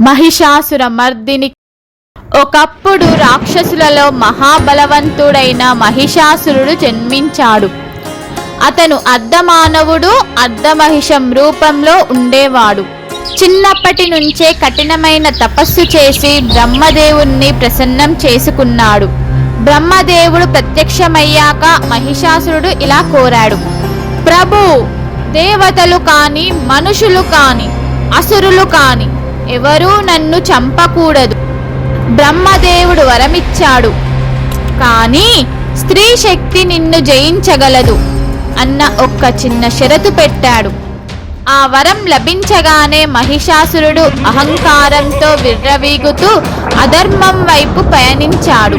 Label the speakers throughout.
Speaker 1: మహిషాసుర మర్దిని. ఒకప్పుడు రాక్షసులలో మహాబలవంతుడైన మహిషాసురుడు జన్మించాడు. అతను అర్ధమానవుడు అర్ధమహిషం రూపంలో ఉండేవాడు. చిన్నప్పటి నుంచే కఠినమైన తపస్సు చేసి బ్రహ్మదేవుణ్ణి ప్రసన్నం చేసుకున్నాడు. బ్రహ్మదేవుడు ప్రత్యక్షమయ్యాక మహిషాసురుడు ఇలా కోరాడు. ప్రభు దేవతలు కాని మనుషులు కాని అసురులు కాని ఎవరూ నన్ను చంపకూడదు. బ్రహ్మదేవుడు వరమిచ్చాడు. కానీ స్త్రీ శక్తి నిన్ను జయించగలదు అన్న ఒక్క చిన్న షరతు పెట్టాడు. ఆ వరం లభించగానే మహిషాసురుడు అహంకారంతో విర్రవీగుతూ అధర్మం వైపు పయనించాడు.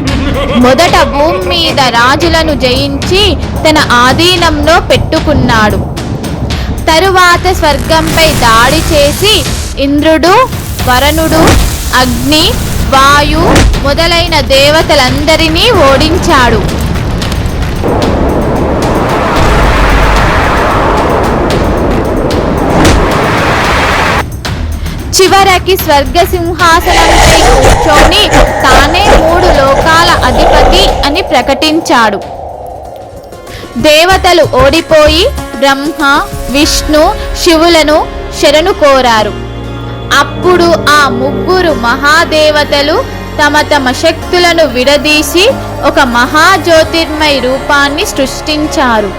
Speaker 1: మొదట భూమి మీద రాజులను జయించి తన ఆధీనంలో పెట్టుకున్నాడు. తరువాత స్వర్గంపై దాడి చేసి ఇంద్రుడు వరుణుడు అగ్ని వాయు మొదలైన దేవతలందరినీ ఓడించాడు. చివరికి స్వర్గ సింహాసనంపై కూర్చొని తానే మూడు లోకాల అధిపతి అని ప్రకటించాడు. దేవతలు ఓడిపోయి బ్రహ్మ విష్ణు శివులను శరణు కోరారు. అప్పుడు ఆ ముగ్గురు మహాదేవతలు తమ తమ శక్తులను విడదీసి ఒక మహాజ్యోతిర్మయ రూపాన్ని సృష్టించారు.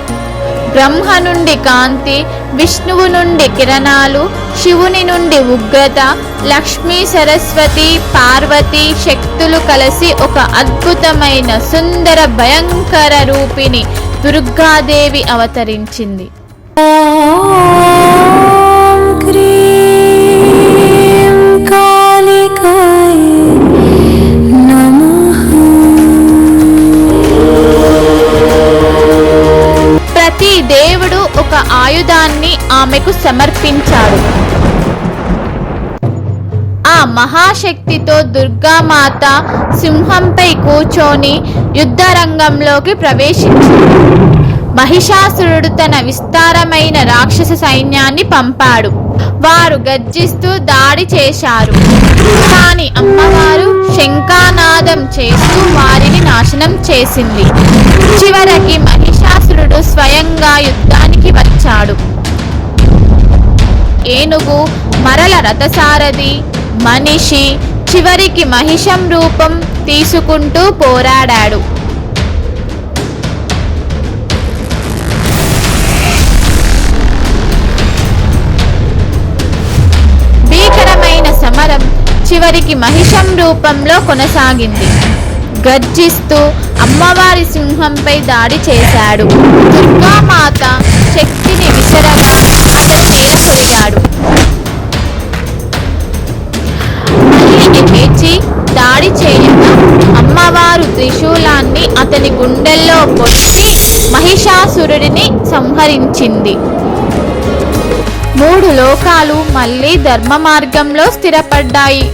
Speaker 1: బ్రహ్మ నుండి కాంతి విష్ణువు నుండి కిరణాలు శివుని నుండి ఉగ్రత లక్ష్మీ సరస్వతి పార్వతి శక్తులు కలిసి ఒక అద్భుతమైన సుందర భయంకర రూపిణి దుర్గాదేవి అవతరించింది. ఆయుధాన్ని ఆమెకు సమర్పించాడు. ఆ మహాశక్తితో దుర్గామాత సింహంపై కూర్చొని యుద్ధరంగంలోకి ప్రవేశించింది మహిషాసురుడు తన విస్తారమైన రాక్షస సైన్యాన్ని పంపాడు. వారు గర్జిస్తూ దాడి చేశారు. కాని అమ్మవారు శంఖానాదం చేస్తూ వారిని నాశనం చేసింది. చివరికి మహిషాసురుడు స్వయంగా ఏనుగు మరల రథసారథి మనిషి చివరికి మహిషం రూపం తీసుకుంటూ పోరాడాడు. భీకరమైన సమరం చివరికి మహిషం రూపంలో కొనసాగింది. గర్జిస్తూ అమ్మవారి సింహంపై దాడి చేశాడు. దుర్గామాత శక్తిని విసరగా అతను నేల లేచి దాడి చేయగా అమ్మవారు త్రిశూలాన్ని అతని గుండెల్లో కొట్టి మహిషాసురుడిని సంహరించింది. మూడు లోకాలు మళ్ళీ ధర్మ మార్గంలో స్థిరపడ్డాయి.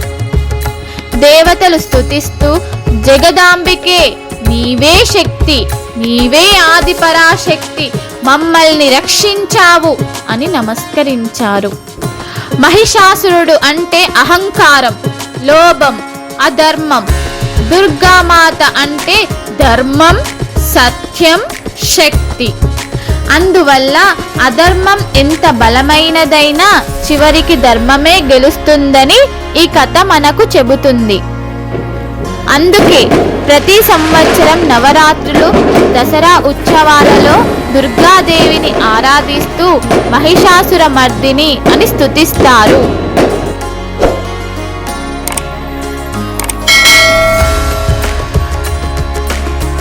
Speaker 1: దేవతలు స్తుతిస్తూ జగదాంబికే నీవే శక్తి నీవే ఆదిపరాశక్తి మమ్మల్ని రక్షించావు అని నమస్కరించారు. మహిషాసురుడు అంటే అహంకారం లోభం అధర్మం. దుర్గామాత అంటే ధర్మం సత్యం శక్తి. అందువల్ల అధర్మం ఎంత బలమైనదైనా చివరికి ధర్మమే గెలుస్తుందని ఈ కథ మనకు చెబుతుంది. అందుకే ప్రతి సంవత్సరం నవరాత్రులు దసరా ఉత్సవాలలో దుర్గాదేవిని ఆరాధిస్తూ మహిషాసుర మర్దిని అని స్తుతిస్తారు.